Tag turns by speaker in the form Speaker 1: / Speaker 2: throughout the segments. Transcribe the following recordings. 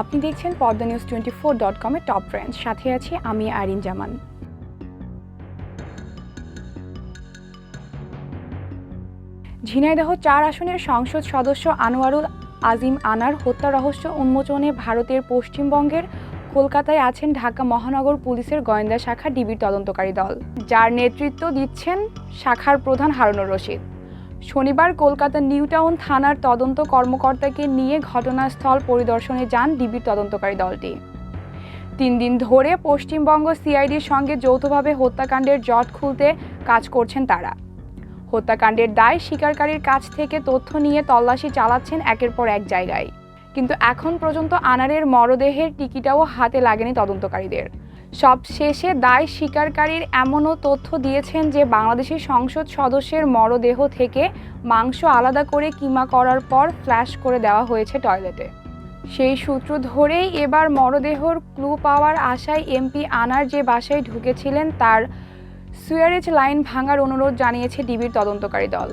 Speaker 1: আপনি দেখছেন Padma news twenty four dot কমের টপ ফ্রেন্ডস সাথে আছি আমি আরিন জামান। ঝিনাইদহ চার আসনের সংসদ সদস্য আনোয়ারুল আজিম আনার হত্যা রহস্য উন্মোচনে ভারতের পশ্চিমবঙ্গের কলকাতায় আছেন ঢাকা মহানগর পুলিশের গোয়েন্দা শাখা ডিবির তদন্তকারী দল। যার নেতৃত্ব দিচ্ছেন শাখার প্রধান হারুনুর রশিদ। শনিবার কলকাতা নিউ টাউন থানার তদন্ত কর্মকর্তাকে নিয়ে ঘটনাস্থল পরিদর্শনে যান ডিবির তদন্তকারী দলটি। তিন দিন ধরে পশ্চিমবঙ্গ সিআইডির সঙ্গে যৌথভাবে হত্যাকাণ্ডের জট খুলতে কাজ করছেন তারা। হত্যাকাণ্ডের দায় স্বীকারকারীর কাছ থেকে তথ্য নিয়ে তল্লাশি চালাচ্ছেন একের পর এক জায়গায়। কিন্তু এখন পর্যন্ত আনারের মরদেহের টিকিটাও হাতে লাগেনি তদন্তকারীদের। সব শেষে দায় স্বীকারকারীর এমনও তথ্য দিয়েছেন যে বাংলাদেশের সংসদ সদস্যের মরদেহ থেকে মাংস আলাদা করে কিমা করার পর ফ্ল্যাশ করে দেওয়া হয়েছে টয়লেটে। সেই সূত্র ধরেই এবার মরদেহর ক্লু পাওয়ার আশায় এমপি আনার যে বাসায় ঢুকেছিলেন তার সুয়ারেজ লাইন ভাঙার অনুরোধ জানিয়েছে ডিবির তদন্তকারী দল।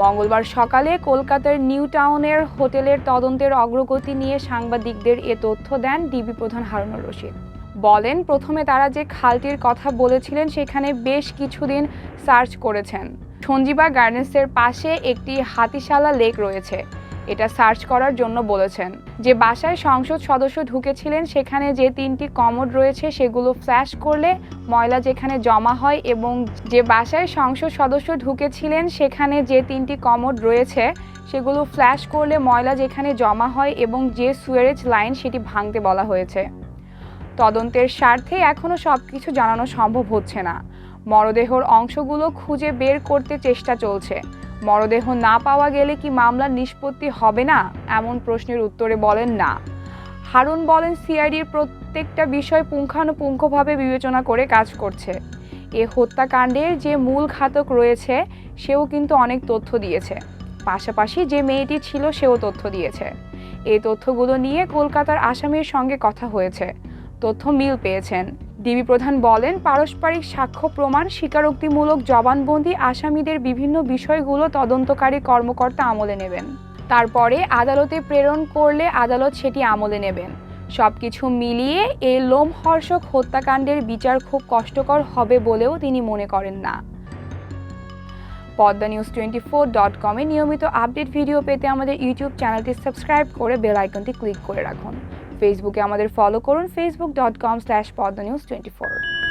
Speaker 1: মঙ্গলবার সকালে কলকাতার নিউ টাউনের হোটেলের তদন্তের অগ্রগতি নিয়ে সাংবাদিকদের এ তথ্য দেন ডিবি প্রধান হারুনুর রশিদ। বলেন, প্রথমে তারা যে খালটির কথা বলেছিলেন, সেখানে বেশ কিছুদিন সার্চ করেছেন। সঞ্জীবা গার্ডেন্সের পাশে একটি হাতিশালা লেক রয়েছে। এটা সার্চ করার জন্য বলেছেন। যে বাসায় সংসদ সদস্য ঢুকেছিলেন, সেখানে যে তিনটি কমোড রয়েছে, সেগুলো ফ্ল্যাশ করলে ময়লা যেখানে জমা হয় এবং যে বাসায় সংসদ সদস্য ঢুকেছিলেন, সেখানে যে তিনটি কমোড রয়েছে, সেগুলো ফ্ল্যাশ করলে ময়লা যেখানে জমা হয় এবং যে সুয়ারেজ লাইন, সেটি ভাঙতে বলা হয়েছে। তদন্তের স্বার্থে এখনও সব কিছু জানানো সম্ভব হচ্ছে না। মরদেহর অংশগুলো খুঁজে বের করতে চেষ্টা চলছে। মরদেহ না পাওয়া গেলে কি মামলার নিষ্পত্তি হবে না? এমন প্রশ্নের উত্তরে বলেন না। হারুন বলেন, সিআইডির প্রত্যেকটা বিষয় পুঙ্খানুপুঙ্খভাবে বিবেচনা করে কাজ করছে। এ হত্যাকাণ্ডের যে মূল ঘাতক রয়েছে, সেও কিন্তু অনেক তথ্য দিয়েছে। পাশাপাশি যে মেয়েটি ছিল, সেও তথ্য দিয়েছে। এই তথ্যগুলো নিয়ে কলকাতার আসামির সঙ্গে কথা হয়েছে। তথ্য মিল পেয়েছেন। ডিবি প্রধান বলেন, পারস্পরিক সাক্ষ্য প্রমাণ স্বীকারোক্তিমূলক জবানবন্দি আসামিদের বিভিন্ন বিষয়গুলো তদন্তকারী কর্মকর্তা আমলে নেবেন। তারপরে আদালতে প্রেরণ করলে আদালত সেটি আমলে নেবেন। সবকিছু মিলিয়ে এই লোমহর্ষক হত্যাকাণ্ডের বিচার খুব কষ্টকর হবে বলেও তিনি মনে করেন না। Padma news twenty four dot কমে নিয়মিত আপডেট ভিডিও পেতে আমাদের ইউটিউব চ্যানেলটি সাবস্ক্রাইব করে বেল আইকনটি ক্লিক করে রাখুন। ফেসবুকে আমাদের ফলো করুন Facebook dot com slash Padma news twenty four